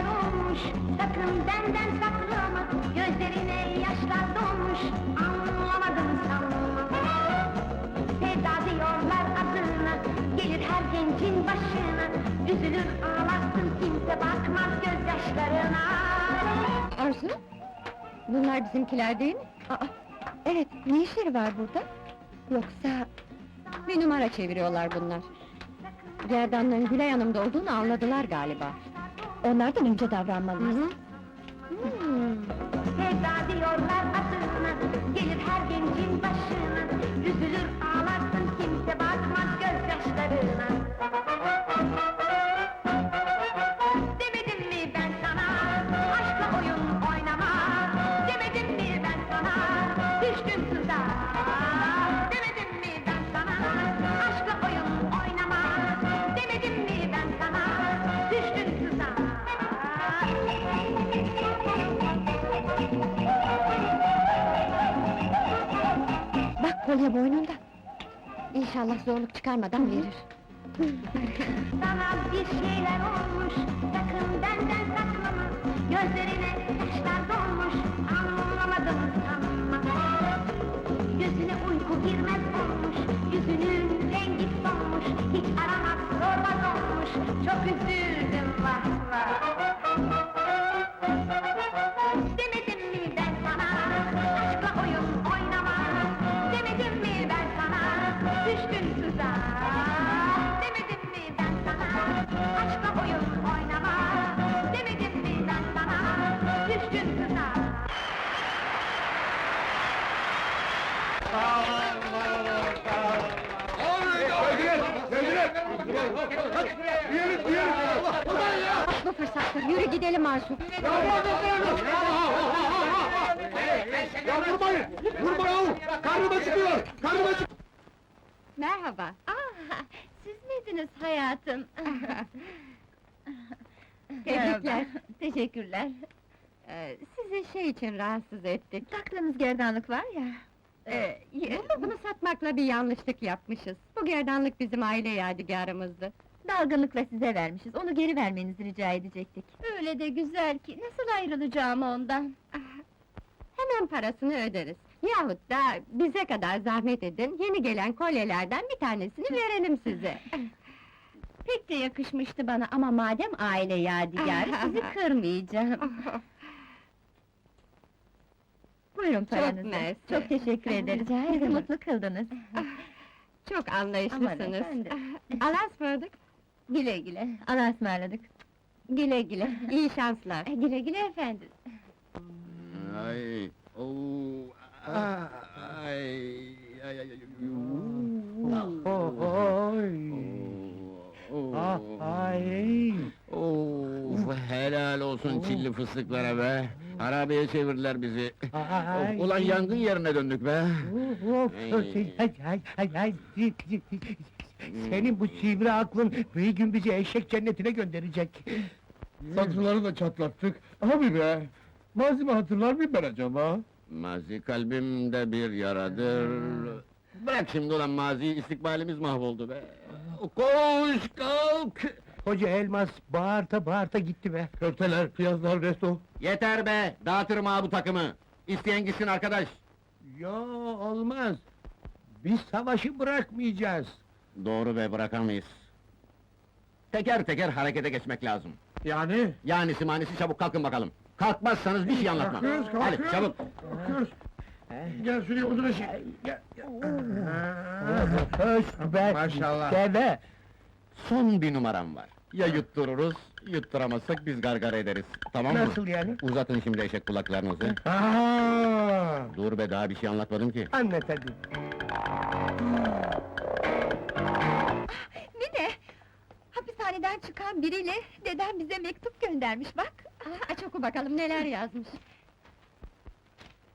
şeyler olmuş Sakın benden saklama Gözlerine yaşlar dolmuş Anlamadım sanma Sevda diyorlar adına Gelir her gencin başına Üzülür ağlarsın kimse bakmaz gözyaşlarına Arzu, bunlar bizimkiler değil mi? Aa, evet, ne işleri var burada? Yoksa... Bir numara çeviriyorlar bunlar. Gerdanların Gülay Hanım'da olduğunu anladılar galiba. Onlardan önce davranmalıyız. Hmm. Kolye boynunda. İnşallah zorluk çıkarmadan verir. Sana bir şeyler olmuş, sakın benden saklama Gözlerine gidelim Arzu. Ya vurmayın! Vurma yahu! Karnıma çıkıyor! Karnıma. Merhaba. Ah, siz miydiniz hayatım? Tebrikler. Teşekkürler. Ee, sizi şey için rahatsız ettik. Taktığınız gerdanlık var ya. Ee, bunu, bunu satmakla bir yanlışlık yapmışız. Bu gerdanlık bizim aile yadigarımızdı. Dalgınlıkla size vermişiz, onu geri vermenizi rica edecektik. Öyle de güzel ki, nasıl ayrılacağım ondan? Hemen parasını öderiz. Yahut da bize kadar zahmet edin, yeni gelen kolyelerden bir tanesini verelim size. Pek de yakışmıştı bana ama madem aile yadigarı, sizi kırmayacağım. Buyurun paranızı. mersi. Çok teşekkür ederiz. Rica Bizi ederim. mutlu kıldınız. Çok Aman anlayışlısınız. efendim. Allah'a ısmarladık. Güle güle, Allah'a ısmarladık. Güle güle, iyi şanslar. Güle güle efendim. Ay, oo, ay, ay, ay, ay, Ay. Of, helal olsun çilli fıstıklara be! Harabeye çevirdiler bizi. Ay. Ulan yangın yerine döndük be! Of, Ay. ay, ay, ay, ay. Senin bu sivri aklın bir gün bizi eşek cennetine gönderecek. Satıları da çatlattık. Abi be! Malzeme hatırlar mıyım ben acaba? Mazi kalbimde bir yaradır. Bırak şimdi ulan maziyi, istikbalimiz mahvoldu be! Koş, kalk! Koca elmas bağırta bağırta gitti be. Köfteler, piyazlar, resto. Yeter be! Dağıtırım ha bu takımı! İsteyen gitsin arkadaş! Yo olmaz. Biz savaşı bırakmayacağız. Doğru be, bırakamayız. Teker teker harekete geçmek lazım. Yani? Yani simanisi çabuk kalkın bakalım. Kalkmazsanız bir şey anlatmam. Kalkıyoruz, Hadi kalkıyoruz. çabuk! Kalkıyoruz. Gel şuraya otur aşağı. Gel, gel. Öş be. Maşallah. Deve. Son bir numaram var. Ya yuttururuz, yutturamazsak biz gargara ederiz. Tamam mı? Nasıl yani? Uzatın şimdi eşek kulaklarınızı. Aa! Dur be, daha bir şey anlatmadım ki. Anlat hadi. Çıkan biriyle dedem bize mektup göndermiş bak. Aç oku bakalım neler yazmış.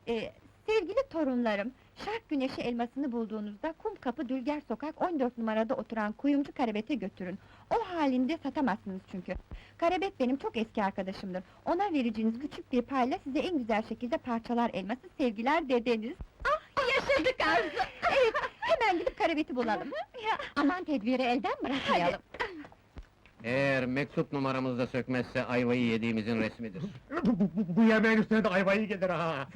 Ee, sevgili torunlarım, şark güneşi elmasını bulduğunuzda kum kapı Dülger sokak 14 numarada oturan kuyumcu Karabet'e götürün. O halinde satamazsınız çünkü. Karabet benim çok eski arkadaşımdır. Ona vereceğiniz küçük bir payla size en güzel şekilde parçalar elması sevgiler dedeniz. Ah yaşadık Arzu! evet, hemen gidip Karabet'i bulalım. Aman tedbiri elden bırakmayalım. Eğer mektup numaramızda sökmezse ayvayı yediğimizin resmidir. Bu, bu, bu yemeğin üstüne de ayvayı gelir ha!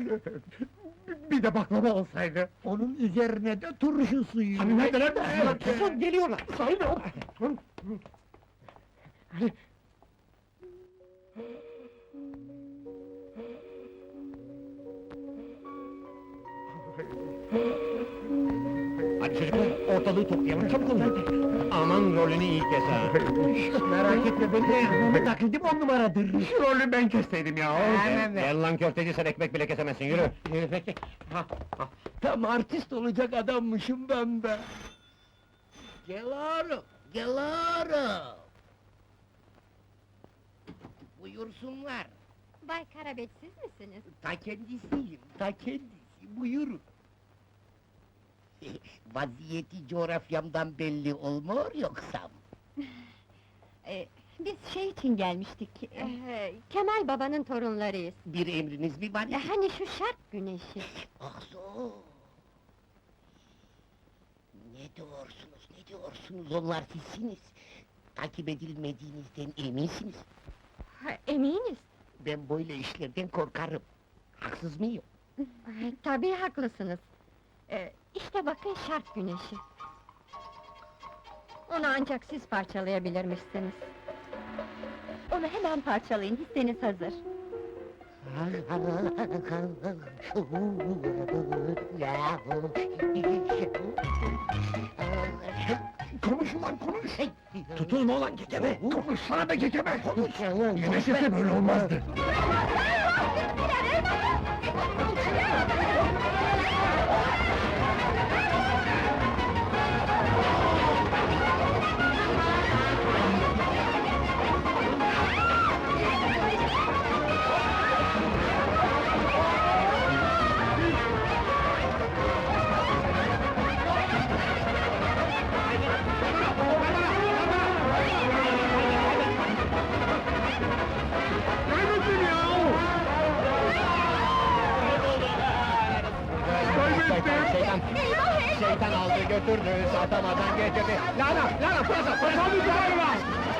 Bir de baklava olsaydı! Onun üzerine de turşu suyu. Hani nerede nerede? Susun geliyorlar! Sahibi ol! Hadi çocuklar, Ortalığı toplayalım, çabuk olun! Aman rolünü iyi kes ha! Merak etme beni, taklidim on numaradır! Şu rolü ben kesseydim ya! Gel, gel lan köfteci, sen ekmek bile kesemezsin, yürü! Peki, ha, ha. Tam artist olacak adammışım ben be! Geliyorum, geliyorum. Buyursunlar. Bay Karabet siz misiniz? Ta kendisiyim, ta kendisi. Buyurun. Vaziyeti coğrafyamdan belli olmuyor yoksa. Ee, biz şey için gelmiştik. ee, Kemal babanın torunlarıyız. Bir emriniz mi var? E, hani şu şark güneşi. Ah so. Ne diyorsunuz, ne diyorsunuz? Onlar sizsiniz. Takip edilmediğinizden eminsiniz. Ha, eminiz. Ben böyle işlerden korkarım. Haksız mıyım? Tabii haklısınız. Ee, işte bakın şark güneşi. Onu ancak siz parçalayabilirmişsiniz. Onu hemen parçalayın, hisseniz hazır. Konuş ulan konuş! Tutulma olan kekeme! Konuş sana da kekeme! Konuş! Güneşe böyle olmazdı! Şeytan, götürdü, satamadan getirdi! Lana, lana, pırasa, pırasa!